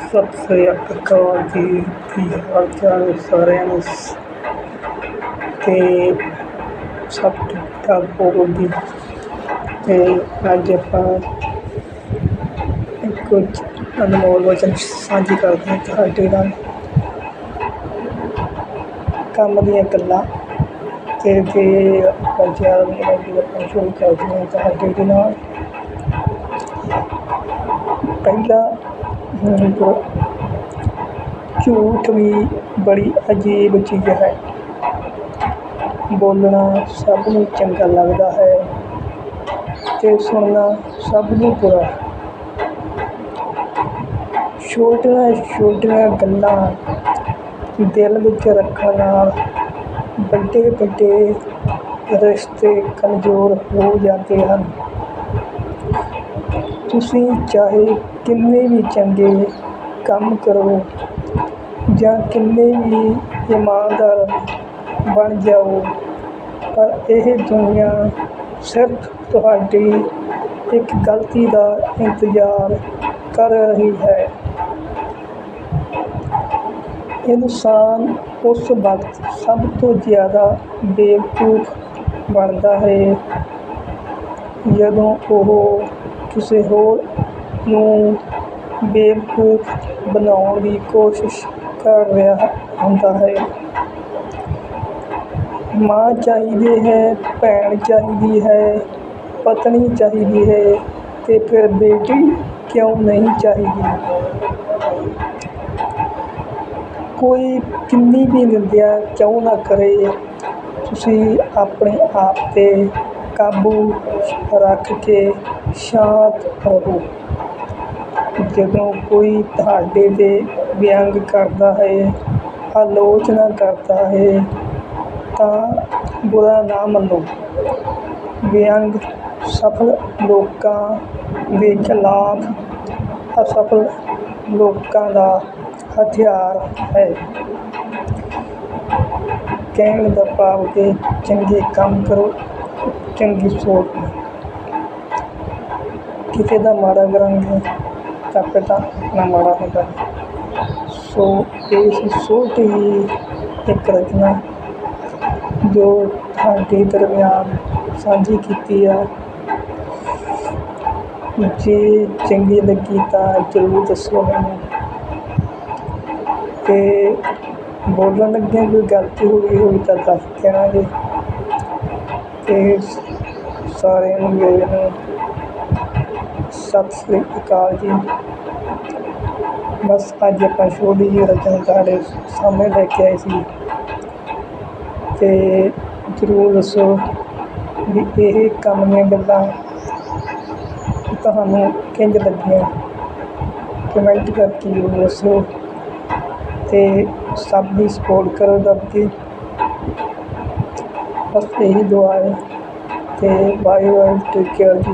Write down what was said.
ਸਤਿ ਸ੍ਰੀ ਅਕਾਲ ਜੀ, ਕੀ ਹਾਲ ਚਾਲ ਸਾਰਿਆਂ ਨੂੰ? ਤੇ ਸਭ ਠੀਕ ਠਾਕ ਹੋਵੋਗੇ? ਤੇ ਅੱਜ ਆਪਾਂ ਇੱਕ ਕੁਝ ਅਨਮੋਲ ਵਚਨ ਸਾਂਝੇ ਕਰਦੇ ਹਾਂ ਤੁਹਾਡੇ ਨਾਲ। ਕੰਮ ਦੀਆਂ ਗੱਲਾਂ ਤੇ ਜੇ ਆਪਾਂ ਜ਼ਿਆਦਾ ਨਹੀਂ ਆਪਾਂ ਸ਼ੁਰੂ ਕਰਦੇ ਹਾਂ ਤੁਹਾਡੇ ਦੇ ਨਾਲ। ਪਹਿਲਾ ਝੂਠ ਵੀ ਬੜੀ ਅਜੀਬ ਚੀਜ਼ ਹੈ। ਬੋਲਣਾ ਸਭ ਨੂੰ ਚੰਗਾ ਲੱਗਦਾ ਹੈ ਅਤੇ ਸੁਣਨਾ ਸਭ ਨੂੰ ਬੁਰਾ ਛੋਟੀਆਂ ਛੋਟੀਆਂ ਗੱਲਾਂ ਦਿਲ ਵਿੱਚ ਰੱਖਣ ਨਾਲ ਵੱਡੇ ਵੱਡੇ ਰਿਸ਼ਤੇ ਕਮਜ਼ੋਰ ਹੋ ਜਾਂਦੇ ਹਨ। ਤੁਸੀਂ ਚਾਹੇ ਕਿੰਨੇ ਵੀ ਚੰਗੇ ਕੰਮ ਕਰੋ ਜਾਂ ਕਿੰਨੇ ਵੀ ਇਮਾਨਦਾਰ ਬਣ ਜਾਓ, ਪਰ ਇਹ ਦੁਨੀਆ ਸਿਰਫ ਤੁਹਾਡੀ ਇੱਕ ਗਲਤੀ ਦਾ ਇੰਤਜ਼ਾਰ ਕਰ ਰਹੀ ਹੈ। ਇਨਸਾਨ ਉਸ ਵਕਤ ਸਭ ਤੋਂ ਜ਼ਿਆਦਾ ਬੇਵਕੂਫ ਬਣਦਾ ਹੈ ਜਦੋਂ ਉਹ ਕਿਸੇ ਹੋਰ ਨੂੰ ਬੇਵਕੂਫ ਬਣਾਉਣ ਦੀ ਕੋਸ਼ਿਸ਼ ਕਰ ਰਿਹਾ ਹੁੰਦਾ ਹੈ। ਮਾਂ ਚਾਹੀਦੀ ਹੈ, ਭੈਣ ਚਾਹੀਦੀ ਹੈ, ਪਤਨੀ ਚਾਹੀਦੀ ਹੈ ਅਤੇ ਫਿਰ ਬੇਟੀ ਕਿਉਂ ਨਹੀਂ ਚਾਹੀਦੀ? ਕੋਈ ਕਿੰਨੀ ਵੀ ਨਿੰਦਿਆ ਕਿਉਂ ਨਾ ਕਰੇ, ਤੁਸੀਂ ਆਪਣੇ ਆਪ 'ਤੇ ਕਾਬੂ ਰੱਖ ਕੇ ਸ਼ਾਂਤ ਰਹੋ ਜਦੋਂ ਕੋਈ ਤੁਹਾਡੇ 'ਤੇ ਵਿਅੰਗ ਕਰਦਾ ਹੈ ਆਲੋਚਨਾ ਕਰਦਾ ਹੈ ਤਾਂ ਬੁਰਾ ਨਾ ਮੰਨੋ ਵਿਅੰਗ ਸਫਲ ਲੋਕਾਂ ਦੇ ਖਿਲਾਫ ਅਸਫਲ ਲੋਕਾਂ ਦਾ ਹਥਿਆਰ ਹੈ ਕਹਿਣ ਦਾ ਭਾਵ ਕਿ ਚੰਗੇ ਕੰਮ ਕਰੋ ਚੰਗੀ ਸੋਚ ਨਾਲ। ਕਿਸੇ ਦਾ ਮਾੜਾ ਕਰਾਂਗੇ ਤਾਂ ਪਿਤਾ ਨਾ ਮਾੜਾ ਹੁੰਦਾ। ਸੋ ਇਹ ਸੀ ਛੋਟੀ ਇੱਕ ਰਚਨਾ ਜੋ ਤੁਹਾਡੇ ਦਰਮਿਆਨ ਸਾਂਝੀ ਕੀਤੀ ਆ। ਜੇ ਚੰਗੀ ਲੱਗੀ ਤਾਂ ਜ਼ਰੂਰ ਦੱਸੋ ਮੈਨੂੰ। ਅਤੇ ਬੋਲਣ ਲੱਗਿਆ ਕੋਈ ਗਲਤੀ ਹੋ ਗਈ ਹੋਈ ਤਾਂ ਦੱਸ ਦੇਣਾ ਜੀ। ਤੇ ਸਾਰਿਆਂ ਨੂੰ ਮੇਰੇ ਨੂੰ ਸਤਿ ਸ੍ਰੀ ਅਕਾਲ ਜੀ। ਬਸ ਅੱਜ ਆਪਾਂ ਛੋਟੀ ਜਿਹੀ ਰਚਨਾ ਤੁਹਾਡੇ ਸਾਹਮਣੇ ਲੈ ਕੇ ਆਏ ਸੀ। ਅਤੇ ਜ਼ਰੂਰ ਦੱਸੋ ਵੀ ਇਹ ਕੰਮ ਦੀਆਂ ਗੱਲਾਂ ਤੁਹਾਨੂੰ ਕਿੰਝ ਲੱਗੀਆਂ? ਕਮੈਂਟ ਕਰਕੇ ਜ਼ਰੂਰ ਦੱਸੋ। ਅਤੇ ਸਭ ਦੀ ਸਪੋਰਟ ਕਰੋ ਦੱਬ ਕੇ ਬਸ ਇਹੀ ਦੁਆ ਹੈ। ਤੇ ਬਾਏ ਬਾਏ ਟੇਕ ਕੇਅਰ ਜੀ